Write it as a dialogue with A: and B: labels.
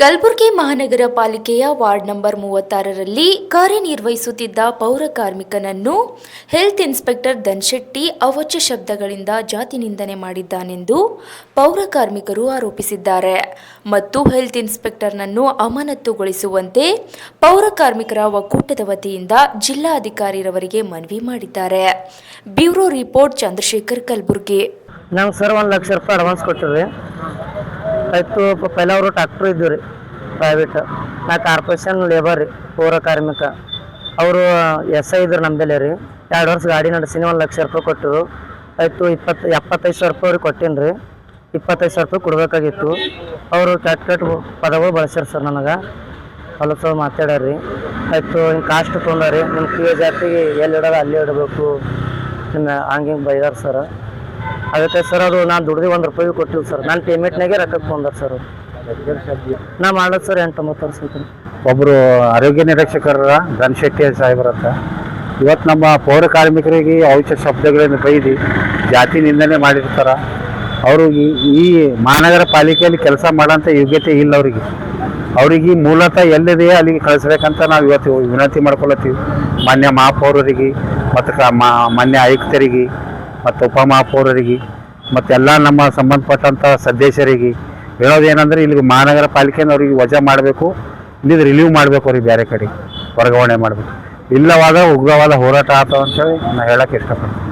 A: ಕಲಬುರಗಿ ಮಹಾನಗರ ಪಾಲಿಕೆಯ ward number ಮೂವತ್ತಾರರಲ್ಲಿ ಕಾರ್ಯನಿರ್ವಹಿಸುತ್ತಿದ್ದ ಪೌರ ಕಾರ್ಮಿಕನನ್ನು ಹೆಲ್ತ್ ಇನ್ಸ್ಪೆಕ್ಟರ್ ಧನ್ಶೆಟ್ಟಿ ಅವಚ್ಯ ಶಬ್ದಗಳಿಂದ ಜಾತಿ ನಿಂದನೆ ಮಾಡಿದ್ದಾನೆಂದು ಪೌರ ಕಾರ್ಮಿಕರು ಆರೋಪಿಸಿದ್ದಾರೆ. ಮತ್ತು ಹೆಲ್ತ್ ಇನ್ಸ್ಪೆಕ್ಟರ್ನನ್ನು ಅಮಾನತುಗೊಳಿಸುವಂತೆ ಪೌರ ಕಾರ್ಮಿಕರ ಒಕ್ಕೂಟದ ವತಿಯಿಂದ ಜಿಲ್ಲಾಧಿಕಾರಿರವರಿಗೆ ಮನವಿ ಮಾಡಿದ್ದಾರೆ. Bureau report Chandrashekar Kalaburagi.
B: ನಾವು ಸರ್ ಒಂದು ಲಕ್ಷ ರೂಪಾಯಿ ಅಡ್ವಾನ್ಸ್ ಆಯಿತು ಪೈಲ ಅವರು ಟ್ಯಾಕ್ಟ್ರು ಇದ್ದು ರೀ ಪ್ರೈವೇಟ್ ನಾ ಕಾರ್ಪೊರೇಷನ್ ಲೇಬರ್ ರೀ, ಪೌರ ಕಾರ್ಮಿಕ. ಅವರು, ಎಸ್ ಐ ಇದ್ರು ನಮ್ಮದಲ್ಲೇ ರೀ. ಎರಡು ವರ್ಷ ಗಾಡಿ ನಡೆಸಿನಿ, ಒಂದು ಲಕ್ಷ ರೂಪಾಯಿ ಕೊಟ್ಟರು. ಆಯಿತು ಇಪ್ಪತ್ತು ಎಪ್ಪತ್ತೈದು ಸಾವಿರ ರೂಪಾಯಿ ಅವ್ರಿಗೆ ಕೊಟ್ಟೀನಿ ರೀ. ಇಪ್ಪತ್ತೈದು ಸಾವಿರ ರೂಪಾಯಿ ಕೊಡಬೇಕಾಗಿತ್ತು. ಅವರು ಕೆಟ್ಟ ಕೆಟ್ಟ ಪದಗಳು ಬಳಸ್ಯಾರ ಸರ್ ನನಗೆ. ಹೊಲಸ ಮಾತಾಡ್ಯಾರ ರೀ. ಆಯಿತು, ಹಿಂಗೆ ಕಾಸ್ಟ್ ತೊಗೊಂಡ್ರಿ ನಿಮ್ಮ ಕಿ ಜಾತಿಗೆ ಎಲ್ಲಿ ಇಡೋದು ಅಲ್ಲಿ ಇಡಬೇಕು. ನಿಮ್ಮ ಹಂಗೆ ಹಿಂಗೆ ಬೈದಾರ ಸರ್. ಅದಕ್ಕೆ ಸರ್ ಅದು ನಾನು ದುಡ್ದು ಒಂದು ರೂಪಾಯಿ ಕೊಟ್ಟಿಲ್ಲ ಸರ್. ನಾನು ಪೇಮೆಂಟ್ನಾಗೆ ರೊಕ್ಕ ತೊಗೊಂಡಾರ ಸರ್ ನಾ ಮಾಡೋದು ಸರ್ ಎಂಟು ತೊಂಬತ್ತು ಐತ್ರಿ
C: ಒಬ್ಬರು ಆರೋಗ್ಯ ನಿರೀಕ್ಷಕರ ಧನಶೆಟ್ಟಿ ಸಾಹೇಬ್ರಂತ ಇವತ್ತು ನಮ್ಮ ಪೌರ ಕಾರ್ಮಿಕರಿಗೆ ಔಷಧ ಶಬ್ದಗಳನ್ನು ಬೈದು ಜಾತಿ ನಿಂದನೆ ಮಾಡಿರ್ತಾರೆ. ಅವರು ಈ ಮಹಾನಗರ ಪಾಲಿಕೆಯಲ್ಲಿ ಕೆಲಸ ಮಾಡೋಂಥ ಯೋಗ್ಯತೆ ಇಲ್ಲ ಅವರಿಗೆ. ಅವರಿಗೆ ಮೂಲತಃ ಎಲ್ಲಿದೆಯೋ ಅಲ್ಲಿಗೆ ಕಳಿಸ್ಬೇಕಂತ ನಾವು ಇವತ್ತು ವಿನಂತಿ ಮಾಡ್ಕೊಳತ್ತೀವಿ. ಮಾನ್ಯ ಮಹಾಪೌರರಿಗೆ, ಮತ್ತು ಮಾನ್ಯ ಆಯುಕ್ತರಿಗೆ ಮತ್ತು ಉಪಮಹಾಪೌರರಿಗೆ ಮತ್ತೆಲ್ಲ ನಮ್ಮ ಸಂಬಂಧಪಟ್ಟಂಥ ಸದಸ್ಯರಿಗೆ ಹೇಳೋದೇನೆಂದರೆ ಇಲ್ಲಿಗೆ ಮಹಾನಗರ ಪಾಲಿಕೆಯಿಂದ ಅವ್ರಿಗೆ ವಜಾ ಮಾಡಬೇಕು ಇಲ್ಲಿದ್ದು ರಿಲೀವ್ ಮಾಡಬೇಕು ಅವ್ರಿಗೆ ಬೇರೆ ಕಡೆ, ವರ್ಗಾವಣೆ ಮಾಡಬೇಕು. ಇಲ್ಲವಾದ ಉಗ್ರವಾದ ಹೋರಾಟ ಆತವ ಅಂತೇಳಿ ನಾನು ಹೇಳಕ್ಕೆ ಇಷ್ಟಪಡ್ತೀನಿ.